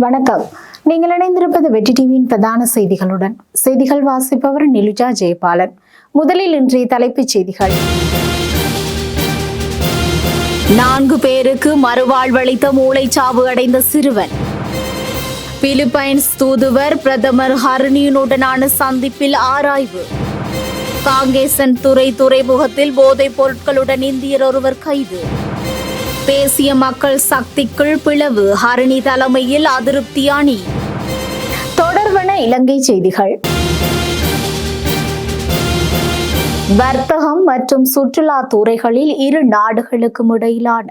வணக்கம். நீங்கள் இணைந்திருப்பது வெற்றி டிவியின் பிரதான செய்திகளுடன். செய்திகள் வாசிப்பவர் நிலுஜா ஜெயபாலன். முதலில் இன்றைய தலைப்புச் செய்திகள். நான்கு பேருக்கு மறுவாழ்வளித்த மூளைச்சாவு அடைந்த சிறுவன். பிலிப்பைன்ஸ் தூதுவர் பிரதமர் ஹரணியுடனான சந்திப்பில் ஆராய்வு. காங்கேசன் துறை துறைமுகத்தில் போதைப் பொருட்களுடன் இந்தியர் ஒருவர் கைது. தேசிய மக்கள் சக்திக்குள் பிளவு. ஹரணி தலைமையில் அதிருப்தி அணி. தொடர்வன இலங்கை செய்திகள். வர்த்தகம் மற்றும் சுற்றுலா துறைகளில் இரு நாடுகளுக்கும் இடையிலான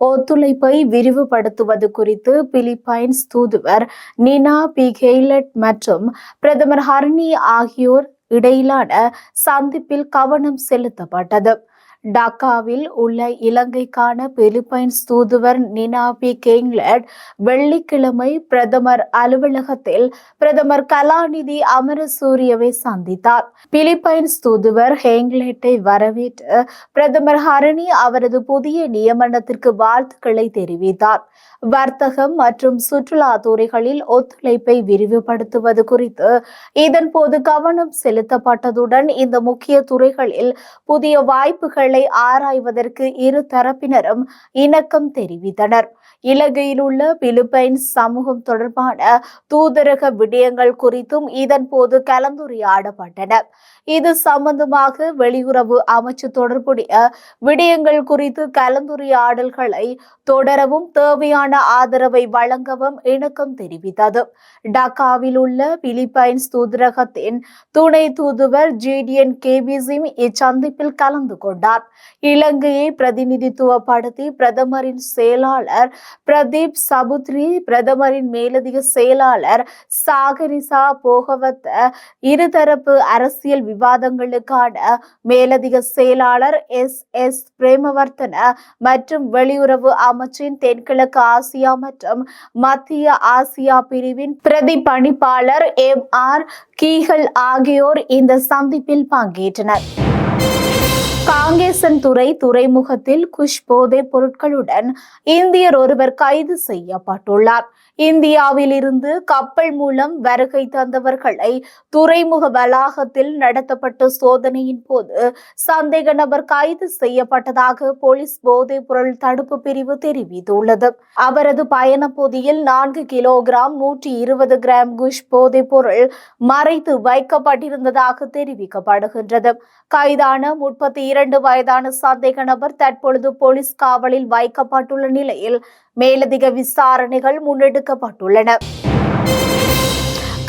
ஒத்துழைப்பை விரிவுபடுத்துவது குறித்து பிலிப்பைன்ஸ் தூதுவர் நினா பிகெய்லட் மற்றும் பிரதமர் ஹர்னி ஆகியோர் இடையிலான சந்திப்பில் கவனம் செலுத்தப்பட்டது. டாக்காவில் உள்ள இலங்கைக்கான பிலிப்பைன்ஸ் தூதுவர் நினாபி கேங்லட் வெள்ளிக்கிழமை பிரதமர் அலுவலகத்தில் பிரதமர் கலாநிதி அமரசூரியவை சந்தித்தார். பிலிப்பைன்ஸ் தூதுவர் ஹேங்லெட்டை வரவேற்று பிரதமர் ஹரணி அவரது புதிய நியமனத்திற்கு வாழ்த்துக்களை தெரிவித்தார். வர்த்தகம் மற்றும் சுற்றுலா துறைகளில் ஒத்துழைப்பை விரிவுபடுத்துவது குறித்து இதன் போது கவனம் செலுத்தப்பட்டதுடன் இந்த முக்கிய துறைகளில் புதிய வாய்ப்புகள் ஆராய்வதற்கு இரு தரப்பினரும் இணக்கம் தெரிவித்தனர். இலங்கையில் உள்ள பிலிப்பைன்ஸ் சமூகம் தொடர்பான தூதரக விடயங்கள் குறித்தும் இதன் போது கலந்துரையாடப்பட்டன. இது சம்பந்தமாக வெளியுறவு அமைச்சு தொடர்புடைய விடயங்கள் குறித்து கலந்துரையாடல்களை தொடரவும் தேவையான ஆதரவை வழங்கவும் இணக்கம் தெரிவித்தது. டாக்காவில் உள்ள பிலிப்பைன்ஸ் தூதரகத்தின் துணை தூதுவர் ஜிடிஎன் கேபிசிம் இச்சந்திப்பில் கலந்து கொண்டார். இலங்கையை பிரதிநிதித்துவப்படுத்தி பிரதமரின் செயலாளர் பிரதீப் சபுத்ரி பிரதமரின் மேலதிக செயலாளர் சாகரிசா போகவத்த இருதரப்பு அரசியல் விவாதங்களுக்கான மேலதிக செயலாளர் எஸ் எஸ் பிரேமவர்த்தன மற்றும் வெளியுறவு அமைச்சின் தென்கிழக்கு ஆசியா மற்றும் மத்திய ஆசியா பிரிவின் பிரதி பணிப்பாளர் எம் ஆர் கீகல் ஆகியோர் இந்த சந்திப்பில் பங்கேற்றனர். காங்கேசன் துறை துறைமுகத்தில் குஷ் போதைப் பொருட்களுடன் இந்தியர் ஒருவர் கைது செய்யப்பட்டுள்ளார். இந்தியாவில் இருந்து கப்பல் மூலம் வருகை தந்தவர்களை துறைமுக வளாகத்தில் நடத்தப்பட்ட சோதனையின் போது சந்தேக நபர் கைது செய்யப்பட்டதாக போலீஸ் போதைப் பொருள் தடுப்பு பிரிவு தெரிவித்துள்ளது. அவரது பயண பொதியில் நான்கு கிலோகிராம் நூற்றி இருபது கிராம் குஷ் போதைப் பொருள் மறைத்து வைக்கப்பட்டிருந்ததாக தெரிவிக்கப்படுகின்றது. கைதான முப்பத்தி இரண்டு இரண்டு வயதான சந்தேக நபர் தற்பொழுது போலீஸ் காவலில் வைக்கப்பட்டுள்ள நிலையில் மேலதிக விசாரணைகள் முன்னெடுக்கப்பட்டுள்ளன.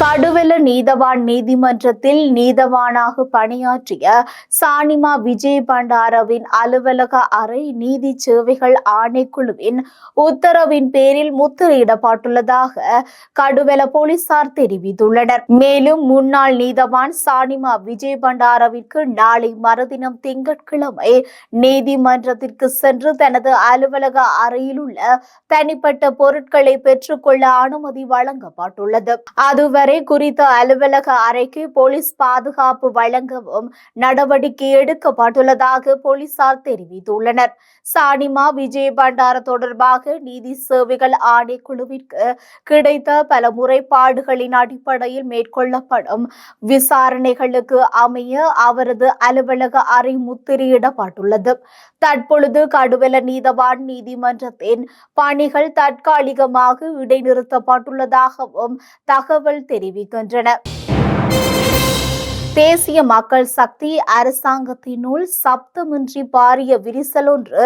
கடுவெல நீதவான் நீதிமன்றத்தில் நீதவானாக பணியாற்றிய சானிமா விஜய் பண்டாரவின் அலுவலக அறை நீதி சேவைகள் ஆணைக்குழுவின் உத்தரவின் பேரில் முத்திரையிடப்பட்டுள்ளதாக கடுவெல போலீசார் தெரிவித்துள்ளனர். மேலும் முன்னாள் நீதவான் சானிமா விஜய் பண்டாரவிற்கு நாளை மறுதினம் திங்கட்கிழமை நீதிமன்றத்திற்கு சென்று தனது அலுவலக அறையில் உள்ள தனிப்பட்ட பொருட்களை பெற்றுக்கொள்ள அனுமதி வழங்கப்பட்டுள்ளது. அதுவரை வரை குறித்த அலுவலக அறைக்கு போலீஸ் பாதுகாப்பு வழங்கவும் நடவடிக்கை எடுக்கப்பட்டுள்ளதாக போலீசார் தெரிவித்துள்ளனர். சானிமா விஜய் பண்டார தொடர்பாக நீதி சேவைகள் ஆணைக்குழுவிற்கு கிடைத்த பல முறைப்பாடுகளின் அடிப்படையில் மேற்கொள்ளப்படும் விசாரணைகளுக்கு அமைய அவரது அலுவலக அறை முத்திரையிடப்பட்டுள்ளது. தற்பொழுது கடுவல நீதவான் நீதிமன்றத்தின் பணிகள் தற்காலிகமாக இடைநிறுத்தப்பட்டுள்ளதாகவும் தகவல் தெரிவிக்கின்றன. தேசிய மக்கள் சக்தி அரசாங்கத்தினுள் சப்தமின்றி பாரிய விரிசல் ஒன்று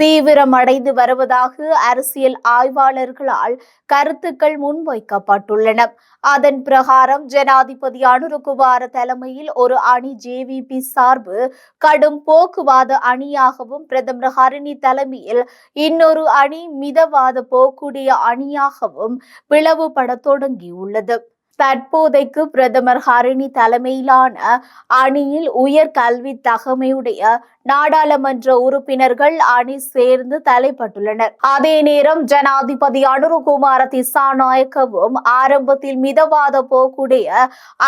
தீவிரமடைந்து வருவதாக அரசியல் ஆய்வாளர்களால் கருத்துக்கள் முன்வைக்கப்பட்டுள்ளன. அதன் பிரகாரம் ஜனாதிபதி அனுருகுமார தலைமையில் ஒரு அணி ஜேவிபி சார்பு கடும் போக்குவாத அணியாகவும் பிரதமர் ஹரிணி தலைமையில் இன்னொரு அணி மிதவாத போக்குடைய அணியாகவும் பிளவுபட தொடங்கியுள்ளது. தற்போதைக்கு பிரதமர் ஹரிணி தலைமையிலான அணியில் உயர் கல்வி தகமையுடைய நாடாளுமன்ற உறுப்பினர்கள் அணி சேர்ந்து தலைப்பட்டுள்ளனர். அதே நேரம் ஜனாதிபதி அனுருகுமார திசாநாயக்கவும் ஆரம்பத்தில் மிதவாத போக்குடைய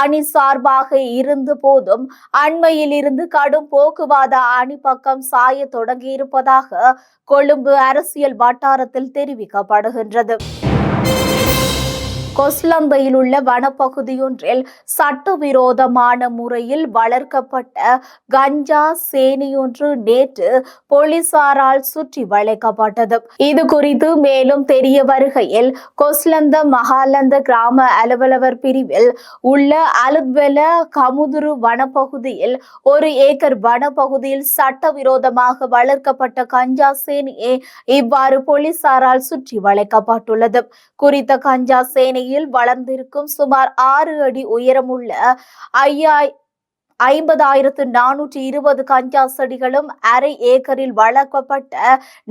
அணி சார்பாக இருந்த போதும் அண்மையில் இருந்து கடும் போக்குவாத அணி பக்கம் சாய தொடங்கியிருப்பதாக கொழும்பு அரசியல் வட்டாரத்தில் தெரிவிக்கப்படுகின்றது. கொஸ்லந்தையில் உள்ள வனப்பகுதியொன்றில் சட்டவிரோதமான முறையில் வளர்க்கப்பட்ட கஞ்சா சேனியொன்று நேற்று போலீசாரால் சுற்றி வளைக்கப்பட்டது. இது குறித்து மேலும் தெரிய வருகையில் கொஸ்லந்த மகாலந்த கிராம அலுவலர் பிரிவில் உள்ள அலுத்வெல கமுதுரு வனப்பகுதியில் ஒரு ஏக்கர் வனப்பகுதியில் சட்டவிரோதமாக வளர்க்கப்பட்ட கஞ்சா சேனியை இவ்வாறு போலீசாரால் சுற்றி வளைக்கப்பட்டுள்ளது. குறித்த கஞ்சா சேனையில் வளர்ந்திருக்கும் சுமார் ஆறு அடி உயரமுள்ள ஐயாய் ஐம்பதாயிரத்து நானூற்றி இருபது கஞ்சா செடிகளும் அரை ஏக்கரில் வளர்க்கப்பட்ட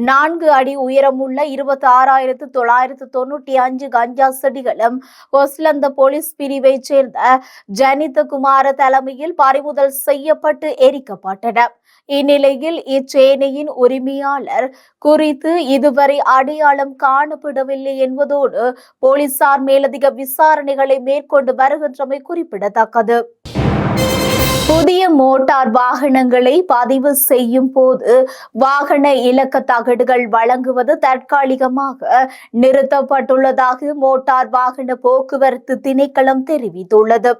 நான்கு அடி உயரமுள்ள இருபத்தி ஆறாயிரத்து தொள்ளாயிரத்து தொண்ணூற்றி அஞ்சு கஞ்சா செடிகளும் ஒஸ்லந்த போலீஸ் பிரிவைச் சேர்ந்த ஜனித குமார தலைமையில் பறிமுதல் செய்யப்பட்டு எரிக்கப்பட்டன. இந்நிலையில் இச்சேனையின் உரிமையாளர் குறித்து இதுவரை அடையாளம் காணப்படவில்லை என்பதோடு போலீசார் மேலதிக விசாரணைகளை மேற்கொண்டு வருகின்றமை குறிப்பிடத்தக்கது. புதிய மோட்டார் வாகனங்களை பதிவு செய்யும் போது வாகன இலக்க தகடுகள் வழங்குவது தற்காலிகமாக நிறுத்தப்பட்டுள்ளதாக மோட்டார் வாகன போக்குவரத்து திணைக்களம் தெரிவித்துள்ளது.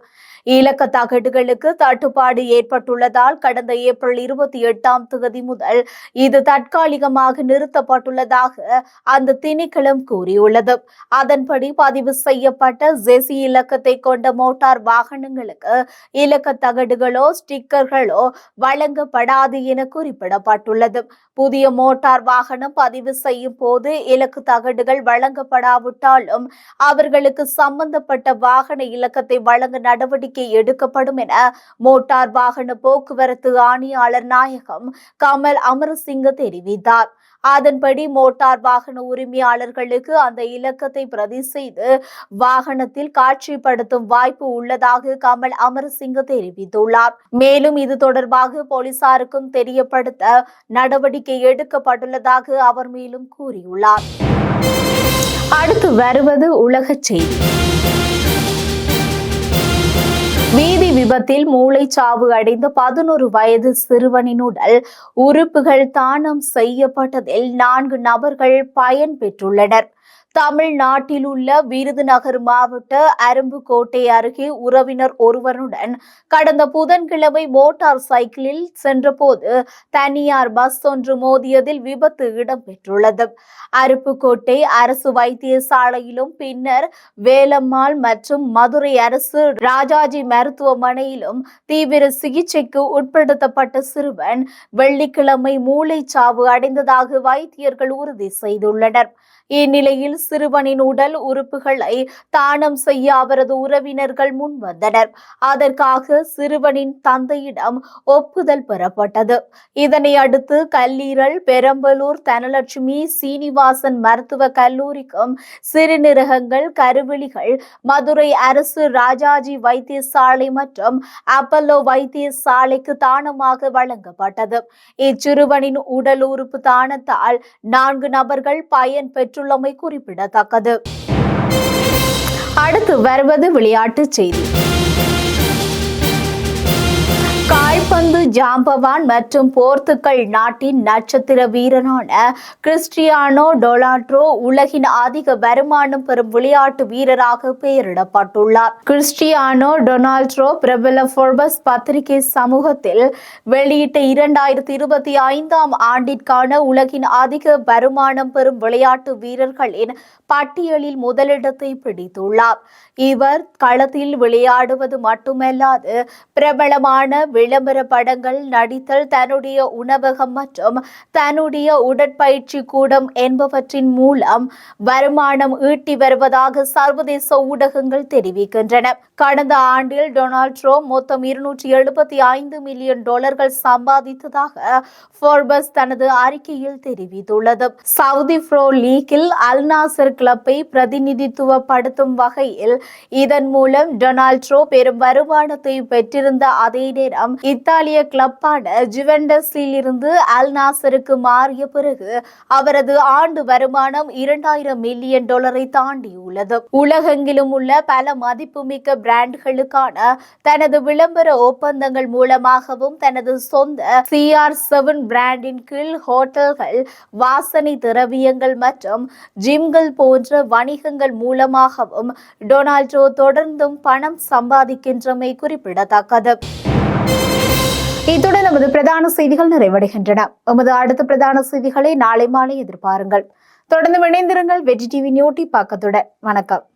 இலக்க தகடுகளுக்கு தட்டுப்பாடு ஏற்பட்டுள்ளதால் கடந்த ஏப்ரல் இருபத்தி எட்டாம் தேதி முதல் இது தற்காலிகமாக நிறுத்தப்பட்டுள்ளதாக அந்த திணைக்களம் கூறியுள்ளது. அதன்படி பதிவு செய்யப்பட்ட ஜெசி இலக்கத்தை கொண்ட மோட்டார் வாகனங்களுக்கு இலக்க தகடுகளோ ஸ்டிக்கர்களோ வழங்கப்படாது என குறிப்பிடப்பட்டுள்ளது. புதிய மோட்டார் வாகனம் பதிவு செய்யும் போது இலக்கு தகடுகள் வழங்கப்படாவிட்டாலும் அவர்களுக்கு சம்பந்தப்பட்ட வாகன இலக்கத்தை வழங்க நடவடிக்கை எடுக்கப்படும் என மோட்டார் வாகன போக்குவரத்து ஆணையாளர் நாயகம் கமல் அமரசிங்க தெரிவித்தார். அதன்படி மோட்டார் வாகன உரிமையாளர்களுக்கு அந்த இலக்கத்தை பிரதி செய்து வாகனத்தில் காட்சிப்படுத்தும் வாய்ப்பு உள்ளதாக கமல் அமரசிங்க தெரிவித்துள்ளார். மேலும் இது தொடர்பாக போலீசாருக்கும் தெரியப்படுத்த நடவடிக்கை எடுக்கப்பட்டுள்ளதாக அவர் மேலும் கூறியுள்ளார். அடுத்து வருவது உலக செய்தி. வீதி விபத்தில் மூளைச்சாவு அடைந்த பதினோரு வயது சிறுவனின் உடல் உறுப்புகள் தானம் செய்யப்பட்டதில் நான்கு நபர்கள் பயன் பெற்றுள்ளனர். தமிழ்நாட்டில் உள்ள விருதுநகர் மாவட்ட அரும்புக்கோட்டை அருகே உறவினர் ஒருவருடன் கடந்த புதன்கிழமை மோட்டார் சைக்கிளில் சென்றபோது தனியார் பஸ் ஒன்று மோதியதில் விபத்து இடம்பெற்றுள்ளது. அருப்புக்கோட்டை அரசு வைத்தியசாலையிலும் பின்னர் வேலம்மாள் மற்றும் மதுரை அரசு ராஜாஜி மருத்துவமனையிலும் தீவிர சிகிச்சைக்கு உட்படுத்தப்பட்ட சிறுவன் வெள்ளிக்கிழமை மூளைச்சாவு அடைந்ததாக வைத்தியர்கள் உறுதி செய்துள்ளனர். இந்நிலையில் சிறுவனின் உடல் உறுப்புகளை தானம் செய்ய அவரது உறவினர்கள் முன்வந்தனர். அதற்காக சிறுவனின் தந்தையிடம் ஒப்புதல் பெறப்பட்டது. இதனை அடுத்து கல்லீரல் பெரம்பலூர் தனலட்சுமி சீனிவாசன் மருத்துவ கல்லூரிக்கும் சிறுநீரகங்கள் கருவிழிகள் மதுரை அரசு ராஜாஜி வைத்தியசாலை மற்றும் அப்பல்லோ வைத்தியசாலைக்கு தானமாக வழங்கப்பட்டது. இச்சிறுவனின் உடல் உறுப்பு தானத்தால் நான்கு நபர்கள் பயன் பெற்றுள்ளமை குறிப்பிடத்தக்கது. அடுத்து வருவது விளையாட்டுச் செய்தி. கால்பந்து ஜாம்பவான் மற்றும் போர்த்துக்கல் நாட்டின் நட்சத்திர வீரரான கிறிஸ்டியானோ டொலாட்ரோ உலகின் அதிக வருமானம் பெறும் விளையாட்டு வீரராக பெயரிடப்பட்டுள்ளார். கிறிஸ்டியானோ டொனால்ட்ரோ பிரபல ஃபோர்பஸ் பத்திரிகை சமூகத்தில் வெளியிட்ட இரண்டாயிரத்தி இருபத்தி ஐந்தாம் ஆண்டிற்கான உலகின் அதிக வருமானம் பெறும் விளையாட்டு வீரர்களின் பட்டியலில் முதலிடத்தை பிடித்துள்ளார். இவர் களத்தில் விளையாடுவது மட்டுமல்லாது பிரபலமான விளம்பர படங்கள் நடித்தல் தன்னுடைய உணவகம் மற்றும் தன்னுடைய உடற்பயிற்சி கூடம் என்பவற்றின் மூலம் வருமானம் ஈட்டி வருவதாக சர்வதேச ஊடகங்கள் தெரிவிக்கின்றன. கடந்த ஆண்டில் டொனால்ட் ட்ரம்ப் மொத்தம் இருநூற்றி எழுபத்தி ஐந்து மில்லியன் டாலர்கள் சம்பாதித்ததாக ஃபோர்பஸ் தனது அறிக்கையில் தெரிவித்துள்ளது. சவுதி ப்ரோ லீக்கில் அல்நாசர் கிளப்பை பிரதிநிதித்துவப்படுத்தும் வகையில் இதன் மூலம் டொனால்ட் ட்ரோ பெரும் வருமானத்தை பெற்றிருந்த அதே நேரம் இத்தாலிய கிளப்பான ஜுவெண்டஸில் இருந்து அல் நாசருக்கு மாறிய பிறகு அவரது ஆண்டு வருமானம் இரண்டாயிரம் மில்லியன் டாலரை தாண்டியுள்ளது. உலகெங்கிலும் உள்ள பல மதிப்புமிக்க பிராண்டுகளுக்கான தனது விளம்பர ஒப்பந்தங்கள் மூலமாகவும் தனது சொந்த சிஆர் செவன் பிராண்டின் கீழ் ஹோட்டல்கள் வாசனை திரவியங்கள் மற்றும் ஜிம்கள் போன்ற வணிகங்கள் மூலமாகவும் டொனால்டோ தொடர்ந்தும் பணம் சம்பாதிக்கின்றமை குறிப்பிடத்தக்கது. இத்துடன் நமது பிரதான செய்திகள் நிறைவடைகின்றன. எமது அடுத்த பிரதான செய்திகளை நாளை மாலை எதிர்பாருங்கள். தொடர்ந்து இணைந்திருங்கள் வெற்றி டிவி நியூட்டி பக்கத்துடன் வணக்கம்.